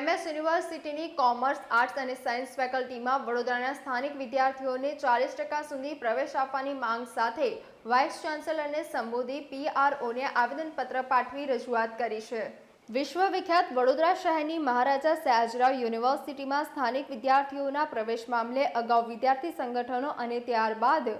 MS યુનિવર્સિટીની commerce, arts અને science ફેકલ્ટીમાં વડોદરાના સ્થાનિક વિદ્યાર્થીઓને ચાલીસ ટકા સુધી પ્રવેશ આપવાની માંગ સાથે વાઇસ ચાન્સેલરને સંબોધી પીઆરઓને આવેદનપત્ર પાઠવી રજૂઆત કરી છે. વિશ્વવિખ્યાત વડોદરા શહેરની મહારાજા સયાજરાવ યુનિવર્સિટીમાં સ્થાનિક વિદ્યાર્થીઓના પ્રવેશ મામલે અગાઉ વિદ્યાર્થી સંગઠનો અને ત્યારબાદ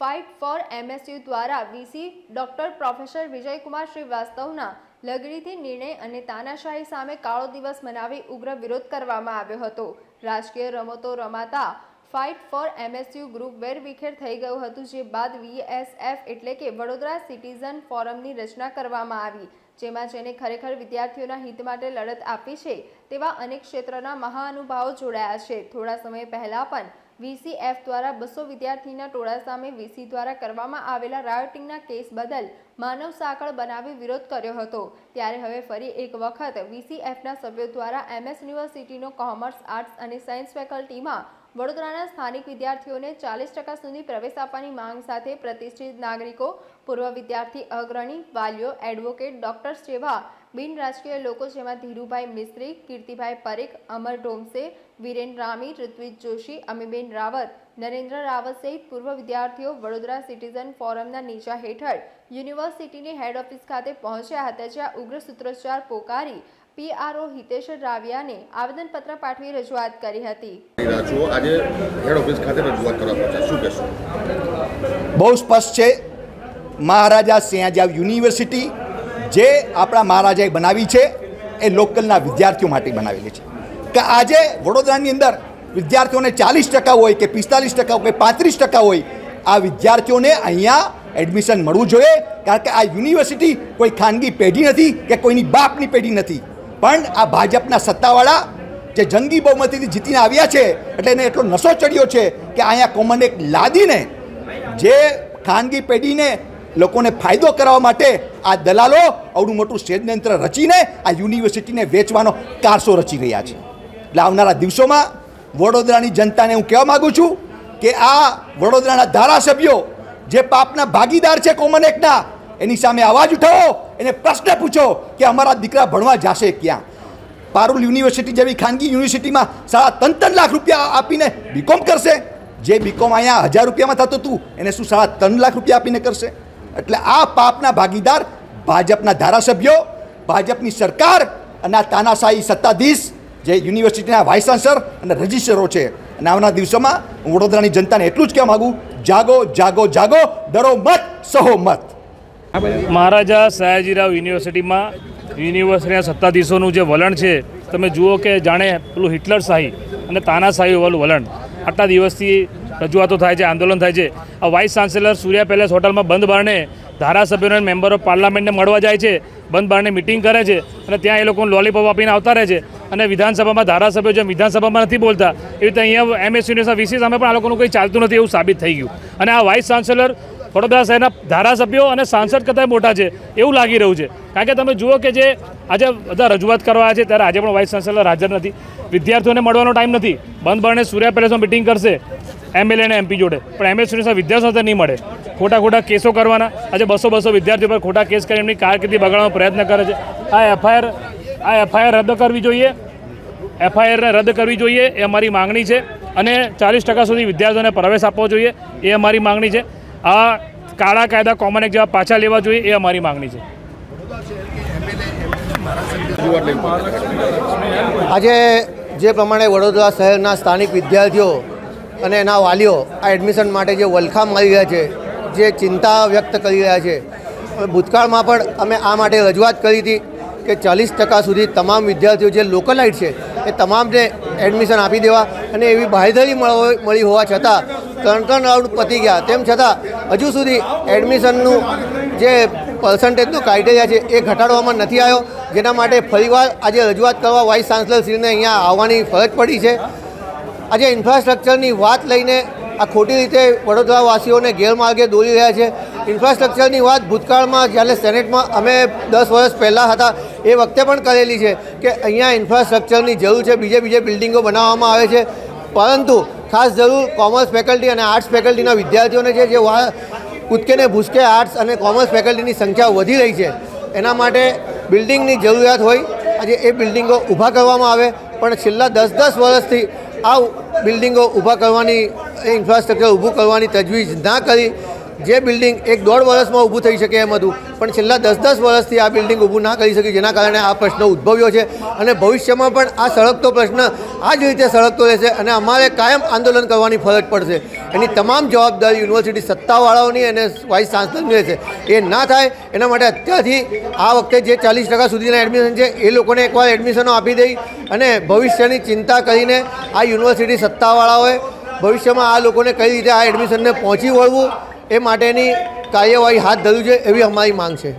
fight for M S U દ્વારા V C doctor professor Vijaykumar શ્રીવાસ્તવના લગડીથી નિર્ણય અને તાનાશાહી સામે કાળો દિવસ મનાવી ઉગ્ર વિરોધ કરવામાં આવ્યો હતો. રાજકીય રમતો રમાતા ફાઇટ ફોર એમએસયુ ગ્રુપ વેરવિખેર થઈ ગયું હતું, જે બાદ વીએસએફ એટલે કે વડોદરા સિટીઝન ફોરમની રચના કરવામાં આવી, જેમાં જેને ખરેખર વિદ્યાર્થીઓના હિત માટે લડત આપી છે, તેવા અનેક ક્ષેત્રના મહાનુભાવો જોડાયા છે. થોડા સમય પહેલાં પણ વીસીએફ દ્વારા બસો વિદ્યાર્થીના ટોળા સામે વીસી દ્વારા કરવામાં આવેલા રાયોટિંગના કેસ બદલ માનવ સાંકળ બનાવી વિરોધ કર્યો હતો. ત્યારે હવે ફરી એક વખત વીસીએફના સભ્યો દ્વારા એમએસ યુનિવર્સિટીનો કોમર્સ, આર્ટ્સ અને સાયન્સ ફેકલ્ટીમાં વડોદરાના સ્થાનિક વિદ્યાર્થીઓને ચાલીસ ટકા સુધી પ્રવેશ આપવાની માંગ સાથે પ્રતિષ્ઠિત નાગરિકો પૂર્વ વિદ્યાર્થી અગ્રણી વાલીઓ એડવોકેટ ડોક્ટર્સ જેવા બિન રાજકીય લોકો જેમાં ધીરુભાઈ મિસ્ત્રી કીર્તિભાઈ પરેખ અમર ડોમસે વિરેન રામી ઋત્વિજ જોશી અમીબેન રાવત નરેન્દ્ર રાવત સહિત પૂર્વ વિદ્યાર્થીઓ વડોદરા સિટીઝન ફોરમના નીચા હેઠળ યુનિવર્સિટીની હેડ ઓફિસ ખાતે પહોંચ્યા હતા જ્યાં ઉગ્ર સૂત્રોચ્ચાર પોકારી પીઆરઓ હિતેશ રાવિયાને આવેદનપત્ર પાઠવી રજૂઆત કરી હતી. આજે હેડ ઓફિસ ખાતે રજૂઆત કરવા પહોંચ્યા. શું કહેશો? બહુ સ્પષ્ટ છે મહારાજા સિંહાજાવ યુનિવર્સિટી જે આપણા મહારાજાએ બનાવી છે, એ લોકલના વિદ્યાર્થીઓ માટે બનાવેલી છે. કે આજે વડોદરાની અંદર વિદ્યાર્થીઓને ચાલીસ ટકા હોય કે પિસ્તાલીસ ટકા હોય કે પાંત્રીસ ટકા હોય, આ વિદ્યાર્થીઓને અહીંયા એડમિશન મળવું જોઈએ, કારણ કે આ યુનિવર્સિટી કોઈ ખાનગી પેઢી નથી કે કોઈની બાપની પેઢી નથી. પણ આ ભાજપના સત્તાવાળા જે જંગી બહુમતીથી જીતીને આવ્યા છે, એટલે એને એટલો નશો ચડ્યો છે કે અહીંયા કોમન એક લાદીને જે ખાનગી પેઢીને લોકોને ફાયદો કરાવવા માટે આ દલાલો આવડું મોટું ષડયંત્ર રચીને આ યુનિવર્સિટીને વેચવાનો કારસો રચી રહ્યા છે. એટલે આવનારા દિવસોમાં વડોદરાની જનતાને હું કહેવા માગું છું કે આ વડોદરાના ધારાસભ્યો જે પાપના ભાગીદાર છે કોમન એકના એની સામે અવાજ ઉઠાવો, એને પ્રશ્ન પૂછો કે અમારા દીકરા ભણવા જશે ક્યાં? પારુલ યુનિવર્સિટી જેવી ખાનગી યુનિવર્સિટીમાં સાડા ત્રણ ત્રણ લાખ રૂપિયા આપીને બીકોમ કરશે. જે બીકોમ અહીંયા હજાર રૂપિયામાં થતું હતું, એને શું સાડા ત્રણ લાખ રૂપિયા આપીને કરશે? એટલે આ પાપના ભાગીદાર ભાજપના ધારાસભ્યો, ભાજપની સરકાર અને આ તાનાશાહી સત્તાધીશ જે યુનિવર્સિટીના વાઇસ ચાન્સલર અને રજિસ્ટરો છે. અને આવનારા દિવસોમાં હું વડોદરાની જનતાને એટલું જ કહેવા માગું, જાગો જાગો જાગો, ડરો મત, સહો મત. મહારાજા સયાજીરાવ યુનિવર્સિટીમાં યુનિવર્સિટીના સત્તાધીશોનું જે વલણ છે, તમે જુઓ કે જાણે પેલું હિટલર શાહી અને તાનાશાહી વાળું વલણ. આટલા દિવસથી રજૂઆતો થાય છે, આંદોલન થાય છે. આ વાઇસ ચાન્સેલર સૂર્યા પેલેસ હોટલમાં બંધ બારણે ધારાસભ્યોને મેમ્બર ઓફ પાર્લામેન્ટને મળવા જાય છે. બંધ બારણે મિટિંગ કરે છે અને ત્યાં એ લોકોને લોલીપોપ આપીને આવતા રહે છે. અને વિધાનસભામાં ધારાસભ્યો જેમ વિધાનસભામાં નથી બોલતા, એવી રીતે અહીંયા એમએસ યુનિવર્સિટી વીસી સામે પણ આ લોકોનું કંઈ ચાલતું નથી એવું સાબિત થઈ ગયું. અને આ વાઇસ ચાન્સેલર વડોદરા શહેરના ધારાસભ્યો અને સાંસદ કરતાં મોટા છે, એવું લાગી રહ્યું છે. કારણ કે તમે જુઓ કે જે આજે બધા રજૂઆત કરવા છે, ત્યારે આજે પણ વાઇસ ચાન્સેલર હાજર નથી. વિદ્યાર્થીઓને મળવાનો ટાઈમ નથી. બંધ બારણે સૂર્યા પેલેસમાં મિટિંગ કરશે. એમએલએ અને એમપી જોડે. પણ એમએસ યુનિવર્સિટી વિદ્યાર્થીઓ સાથે નહીં મળે. ખોટા ખોટા કેસો કરવાના. આજે બસો બસો વિદ્યાર્થીઓ પર ખોટા કેસ કરી એમની કારકિર્દી બગાડવાનો પ્રયત્ન કરે છે. આ એફઆઈઆર આ એફઆઈઆર રદ કરવી જોઈએ. એફઆઈઆરને રદ કરવી જોઈએ એ અમારી માંગણી છે અને ચાલીસ ટકા સુધી વિદ્યાર્થીઓને પ્રવેશ આપવો જોઈએ એ અમારી માંગણી છે. આ કાળા કાયદા કોમન એક જેવા પાછા લેવા જોઈએ એ અમારી માંગણી છે. આજે જે પ્રમાણે વડોદરા શહેરના સ્થાનિક વિદ્યાર્થીઓ અને એના વાલીઓ આ એડમિશન માટે જે વલખામ આવી રહ્યા છે, જે ચિંતા વ્યક્ત કરી રહ્યા છે. ભૂતકાળમાં પણ અમે આ માટે રજૂઆત કરી હતી કે ચાલીસ ટકા સુધી તમામ વિદ્યાર્થીઓ જે લોકલાઇટ છે, એ તમામને એડમિશન આપી દેવા અને એવી બાંયધરી મળી હોવા છતાં ત્રણ ત્રણ રાઉન્ડ પતી ગયા. તેમ છતાં હજુ સુધી એડમિશનનું જે પર્સન્ટેજનું ક્રાઇટેરિયા છે એ ઘટાડવામાં નથી આવ્યો. જેના માટે ફરીવાર આજે રજૂઆત કરવા વાઇસ ચાન્સલરશ્રીને અહીંયા આવવાની ફરજ પડી છે. આજે ઇન્ફ્રાસ્ટ્રક્ચરની વાત લઈને આ ખોટી રીતે વડોદરાવાસીઓને ગેરમાર્ગે દોરી રહ્યા છે. ઇન્ફ્રાસ્ટ્રક્ચરની વાત ભૂતકાળમાં જ્યારે સેનેટમાં અમે દસ વર્ષ પહેલાં હતા, એ વખતે પણ કરેલી છે કે અહીંયા ઇન્ફ્રાસ્ટ્રક્ચરની જરૂર છે, બીજે બીજે બિલ્ડિંગો બનાવવામાં આવે છે. પરંતુ ખાસ જરૂર કોમર્સ ફેકલ્ટી અને આર્ટ્સ ફેકલ્ટીના વિદ્યાર્થીઓને છે, જે કૂદકેને ભૂસકે આર્ટ્સ અને કોમર્સ ફેકલ્ટીની સંખ્યા વધી રહી છે. એના માટે બિલ્ડિંગની જરૂરિયાત હોય, આજે એ બિલ્ડિંગો ઊભા કરવામાં આવે. પણ છેલ્લા દસ દસ વર્ષથી આ બિલ્ડિંગો ઊભા કરવાની ઇન્ફ્રાસ્ટ્રક્ચર ઊભું કરવાની તજવીજ ના કરી જે બિલ્ડિંગ એક દોઢ વર્ષમાં ઊભું થઈ શકે એમ હતું. પણ છેલ્લા દસ દસ વર્ષથી આ બિલ્ડિંગ ઊભું ના કરી શકી, જેના કારણે આ પ્રશ્ન ઉદ્ભવ્યો છે. અને ભવિષ્યમાં પણ આ સળગતો પ્રશ્ન આ જ રીતે સળગતો રહેશે અને અમારે કાયમ આંદોલન કરવાની ફરજ પડશે. એની તમામ જવાબદારી યુનિવર્સિટી સત્તાવાળાઓની અને વાઇસ ચાન્સલરની રહેશે. એ ના થાય, એના માટે અત્યારથી આ વખતે જે ચાલીસ ટકા સુધીના એડમિશન છે, એ લોકોને એકવાર એડમિશનો આપી દઈ અને ભવિષ્યની ચિંતા કરીને આ યુનિવર્સિટી સત્તાવાળાઓએ ભવિષ્યમાં આ લોકોને કઈ રીતે આ એડમિશનને પહોંચી વળવું એ માટેની કાર્યવાહી હાથ ધરવી છે એવી અમારી માંગ છે.